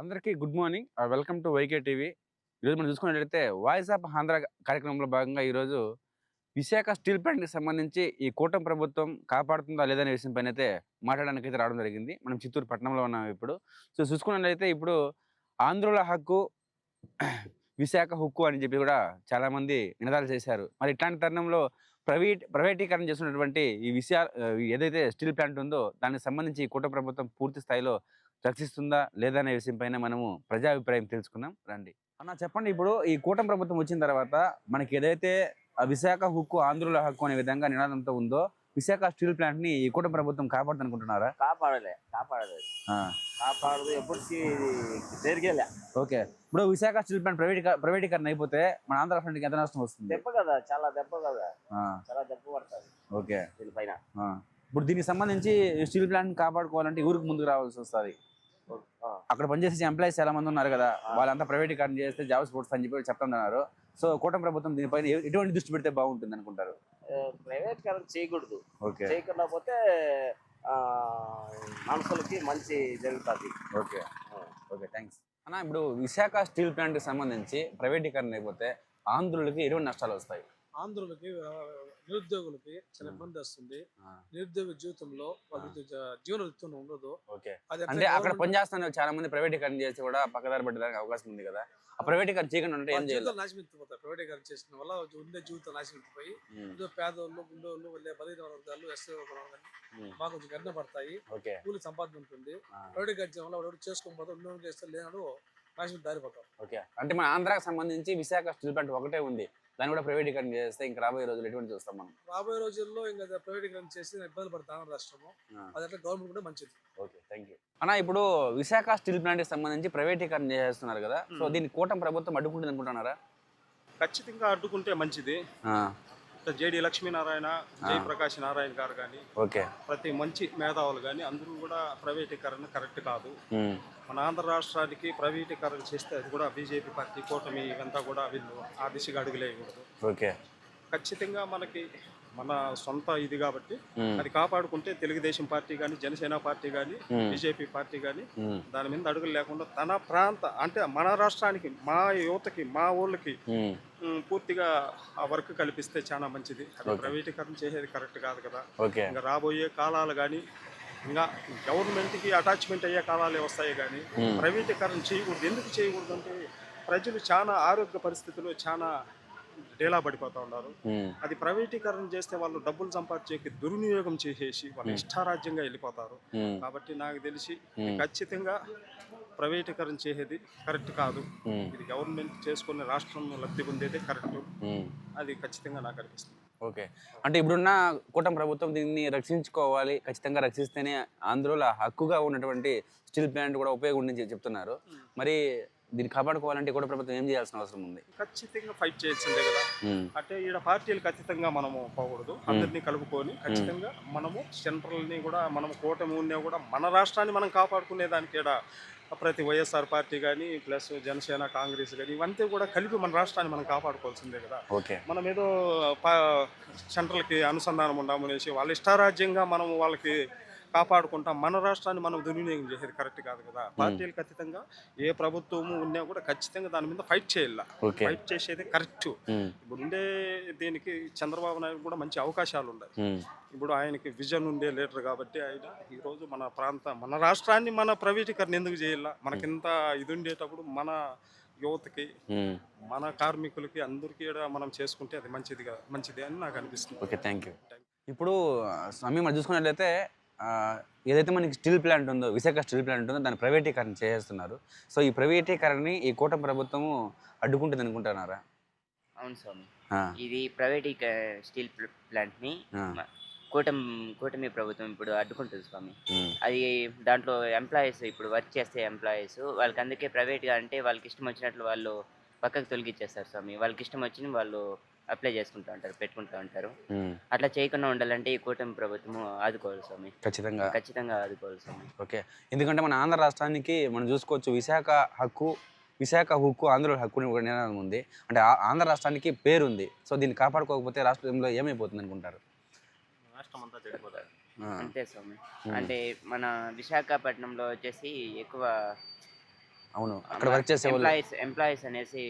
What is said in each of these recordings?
అందరికీ good morning. Welcome to YK TV. ఈరోజు మనం చూసుకున్నట్లయితే వాయిస్ ఆఫ్ ఆంధ్ర కార్యక్రమంలో భాగంగా ఈరోజు విశాఖ స్టీల్ ప్లాంట్కి సంబంధించి ఈ కూటమి ప్రభుత్వం కాపాడుతుందా లేదనే విషయం పైన అయితే మాట్లాడడానికి అయితే రావడం జరిగింది. మనం చిత్తూరు పట్టణంలో ఉన్నాం ఇప్పుడు. సో చూసుకున్నట్లయితే ఇప్పుడు ఆంధ్రుల హక్కు విశాఖ హక్కు అని చెప్పి కూడా చాలామంది నినాదాలు చేశారు. మరి ఇట్లాంటి తరుణంలో ప్రైవేట్ ప్రైవేటీకరణ చేస్తున్నటువంటి ఈ విషయా ఏదైతే స్టీల్ ప్లాంట్ ఉందో దానికి సంబంధించి ఈ కూటమి ప్రభుత్వం పూర్తి స్థాయిలో రక్షిస్తుందా లేదా అనే విషయం పైన మనము ప్రజాభిప్రాయం తెలుసుకుందాం రండి. అన్న చెప్పండి ఇప్పుడు ఈ కూటమి ప్రభుత్వం వచ్చిన తర్వాత మనకి ఏదైతే ఆ విశాఖ హక్కు ఆంధ్రుల హక్కు అనే విధంగా నినాదంతో ఉందో విశాఖ స్టీల్ ప్లాంట్ని ఈ కూటమి ప్రభుత్వం కాపాడుతుందనుకుంటున్నారా కాపాడలే. కాపాడలేదు. కాపాడదు. జరిగేలే. ఓకే. ఇప్పుడు విశాఖ స్టీల్ ప్లాంట్ ప్రైవేట్ ప్రైవేటీకరణ అయిపోతే మన ఆంధ్ర రాష్ట్రానికి ఎంత నష్టం వస్తుంది? దెబ్బ కదా. చాలా దెబ్బ కదా. చాలా దెబ్బ పడుతుంది. ఓకే. దీనిపైన. ఇప్పుడు దీనికి సంబంధించి స్టీల్ ప్లాంట్ కాపాడుకోవాలంటే ఊరికి ముందుకు రావాల్సి వస్తుంది. అక్కడ పనిచేసే ఎంప్లాయీస్ చాలా మంది ఉన్నారు కదా వాళ్ళంతా ప్రైవేటీకరణ చేస్తే జాబ్స్ పోతుంది అని చెప్పి చెప్తున్నారు సో కూటమి ప్రభుత్వం దీనిపైన ఎటువంటి దృష్టి పెడితే బాగుంటుంది అనుకుంటారు? ప్రైవేట్ కరెంట్ చేయకూడదు. ఓకే. చేయకుండా పోతే ఆ, మనుషులకి మంచి జరుగుతుంది. ఓకే. ఓకే థ్యాంక్స్ అన్న ఇప్పుడు విశాఖ స్టీల్ ప్లాంట్కి సంబంధించి ప్రైవేటీకరణ అయిపోతే ఆంధ్రులకి ఎటువంటి నష్టాలు వస్తాయి? ఆంధ్రులకి నిరుద్యోగులకి చాలా ఇబ్బంది వస్తుంది. నిరుద్యోగ జీవితంలో వాళ్ళకి జీవన వృత్తి ఉండదు. అంటే అక్కడ పనిచేస్తున్న చాలా మంది ప్రైవేటీకరణ చేసి కూడా పక్కదారి పెట్టడానికి అవకాశం ఉంది కదా. ఆ ప్రైవేటీకరణ చేయకుండా ఉంటే ఏం వాళ్ళ చేయాలి. నాశనం ప్రైవేటీకరణ చేసిన వల్ల ఉండే జీవితం నాశనం ఎత్తిపోయి పేదోళ్ళు గుండోళ్ళు వాళ్ళే బలహీన వర్గాలు ఎస్సీ వర్గాలు బాగా కొంచెం గర్ణ పడతాయి. కూలి సంపాదన ఉంటుంది. ప్రైవేటీకరణ చేయడం వల్ల ఎవరు చేసుకోకపోతే ఉన్నోళ్ళు చేస్తే లేనాడు ఓకే. అంటే మన ఆంధ్రాకి సంబంధించి విశాఖ స్టీల్ ప్లాంట్ ఒకటే ఉంది. దాన్ని కూడా ప్రైవేటీకరణ చేస్తే ఇంకా రాబోయే రోజులు ఎటువంటి చూస్తాం మనం? రాబోయే రోజుల్లో ఇంకా ప్రైవేటీకరణ చేసి ఇబ్బంది పడతాం ఆంధ్ర రాష్ట్రము. అది అట్లా గవర్నమెంట్ కూడా మంచిది. ఓకే థ్యాంక్ యూ అన్న ఇప్పుడు విశాఖ స్టీల్ ప్లాంట్కి సంబంధించి ప్రైవేటీకరణ చేస్తున్నారు కదా. సో దీన్ని కూటమి ప్రభుత్వం అడ్డుకుంటుంది అనుకుంటున్నారా? ఖచ్చితంగా అడ్డుకుంటే మంచిది. జేడి లక్ష్మీనారాయణ జయప్రకాష్ నారాయణ గారు కానీ ఓకే. ప్రతి మంచి మేధావులు కానీ అందరూ కూడా ప్రైవేటీకరణ కరెక్ట్ కాదు. మన ఆంధ్ర రాష్ట్రానికి ప్రైవేటీకరణ చేస్తే అది కూడా బీజేపీ పార్టీ కూటమి ఇవంతా కూడా వీళ్ళు ఆ దిశగా అడుగులేయకూడదు. ఓకే. ఖచ్చితంగా మనకి మన సొంత ఇది కాబట్టి అది కాపాడుకుంటే తెలుగుదేశం పార్టీ కానీ జనసేన పార్టీ కానీ బీజేపీ పార్టీ కానీ దాని మీద అడుగులు లేకుండా తన ప్రాంత అంటే మన రాష్ట్రానికి మా యువతకి మా ఊళ్ళకి పూర్తిగా ఆ వర్క్ కల్పిస్తే చాలా మంచిది. అది. ప్రైవేటీకరణ చేసేది కరెక్ట్ కాదు కదా. ఇంకా రాబోయే కాలాలు కానీ ఇంకా గవర్నమెంట్కి అటాచ్మెంట్ అయ్యే కాలాలే వస్తాయి కానీ ప్రైవేటీకరణ చేయకూడదు. ఎందుకు చేయకూడదు అంటే ప్రజలు చాలా ఆరోగ్య పరిస్థితులు చాలా డేలా పడిపోతూ ఉన్నారు. అది ప్రైవేటీకరణ చేస్తే వాళ్ళు డబ్బులు సంపాదించేకి దుర్వినియోగం చేసేసి వాళ్ళు ఇష్టారాజ్యంగా వెళ్ళిపోతారు. కాబట్టి నాకు తెలిసి ఖచ్చితంగా ప్రైవేటీకరణ చేసేది కరెక్ట్ కాదు. ఇది గవర్నమెంట్ చేసుకునే రాష్ట్రం లబ్ధి పొందేదే కరెక్ట్. అది ఖచ్చితంగా నాకు అనిపిస్తుంది. ఓకే. అంటే ఇప్పుడున్న కూటమి ప్రభుత్వం దీన్ని రక్షించుకోవాలి ఖచ్చితంగా రక్షిస్తేనే ఆంధ్రుల హక్కుగా ఉన్నటువంటి స్టీల్ ప్లాంట్ కూడా ఉపయోగం ఉందని చెప్తున్నారు. మరి దీన్ని కాపాడుకోవాలంటే కూడా ప్రభుత్వం ఏం చేయాల్సిన అవసరం ఉంది? ఖచ్చితంగా ఫైట్ చేయాల్సిందే కదా. అంటే ఈడ పార్టీలు ఖచ్చితంగా మనము పోకూడదు. అందరినీ కలుపుకొని ఖచ్చితంగా మనము సెంట్రల్ని కూడా మనం కూటమి ఉన్నా కూడా మన రాష్ట్రాన్ని మనం కాపాడుకునే దానికి ప్రతి వైఎస్ఆర్ పార్టీ కానీ ప్లస్ జనసేన కాంగ్రెస్ కానీ ఇవంతా కూడా కలిపి మన రాష్ట్రాన్ని మనం కాపాడుకోవాల్సిందే కదా. మనం ఏదో సెంట్రల్కి అనుసంధానం ఉండాము అనేసి వాళ్ళ ఇష్టారాజ్యంగా మనం వాళ్ళకి కాపాడుకుంటాం. మన రాష్ట్రాన్ని మనం దుర్వినియోగం చేసేది కరెక్ట్ కాదు కదా. పార్టీలు ఖచ్చితంగా ఏ ప్రభుత్వము ఉన్నా కూడా ఖచ్చితంగా దాని మీద ఫైట్ చేయాల. ఫైట్ చేసేది కరెక్ట్. ఇప్పుడు ఉండే దీనికి చంద్రబాబు నాయుడు కూడా మంచి అవకాశాలు ఉన్నాయి. ఇప్పుడు ఆయనకి విజన్ ఉండే లీడర్ కాబట్టి ఆయన ఈరోజు మన ప్రాంత మన రాష్ట్రాన్ని మన ప్రైవేటీకరణ ఎందుకు చేయాల? మనకింత ఇది ఉండేటప్పుడు మన యువతకి మన కార్మికులకి అందరికీ కూడా మనం చేసుకుంటే అది మంచిదిగా మంచిది అని నాకు అనిపిస్తుంది. Okay thank you. ఇప్పుడు స్వామి మనం చూసుకున్నట్లయితే ఏదైతే మనకి స్టీల్ ప్లాంట్ ఉందో విశాఖ స్టీల్ ప్లాంట్ ఉందో దాన్ని ప్రైవేటీకరణ చేస్తున్నారు సో ఈ ప్రైవేటీకరణని ఈ కూటమి ప్రభుత్వము అడ్డుకుంటుంది అనుకుంటున్నారా? అవును స్వామి. ఇది ప్రైవేట్ స్టీల్ ప్లాంట్ని ఆ, కూటమి కూటమి ప్రభుత్వం ఇప్పుడు అడ్డుకుంటుంది స్వామి. అది దాంట్లో ఎంప్లాయీస్ ఇప్పుడు వర్క్ చేసే ఎంప్లాయీస్ వాళ్ళకి అందుకే ప్రైవేట్గా అంటే వాళ్ళకి ఇష్టం వచ్చినట్లు వాళ్ళు పక్కకు తొలగిచ్చేస్తారు స్వామి. వాళ్ళకి ఇష్టం వచ్చిన వాళ్ళు అప్లై చేసుకుంటూ ఉంటారు పెట్టుకుంటూ ఉంటారు. అట్లా చేయకుండా ఉండాలంటే ఈ కూటమి ప్రభుత్వం ఆదుకోవాలి స్వామి. ఖచ్చితంగా. ఖచ్చితంగా ఆదుకోవాలి స్వామి. ఓకే. ఎందుకంటే మన ఆంధ్ర రాష్ట్రానికి మనం చూసుకోవచ్చు విశాఖ హక్కు విశాఖ హక్కు ఆంధ్రుల హక్కు ఒక నినాదం ఉంది. అంటే ఆ- ఆంధ్ర రాష్ట్రానికి పేరు ఉంది సో దీన్ని కాపాడుకోకపోతే రాష్ట్రంలో ఏమైపోతుంది అనుకుంటారు? రాష్ట్రం అంతా చెడిపోతుంది ఆ, అంతే స్వామి. అంటే మన విశాఖపట్నంలో వచ్చేసి ఎక్కువ అవును. అక్కడ వర్క్ చేసే ఎంప్లాయీస్ ఎంప్లాయీస్ అనేసి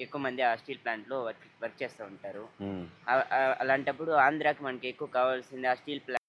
ఎక్కువ మంది ఆ స్టీల్ ప్లాంట్లో వర్క్ వర్క్ చేస్తూ ఉంటారు. అలాంటప్పుడు ఆంధ్రాకి మనకి ఎక్కువ కావాల్సింది ఆ స్టీల్ ప్లాంట్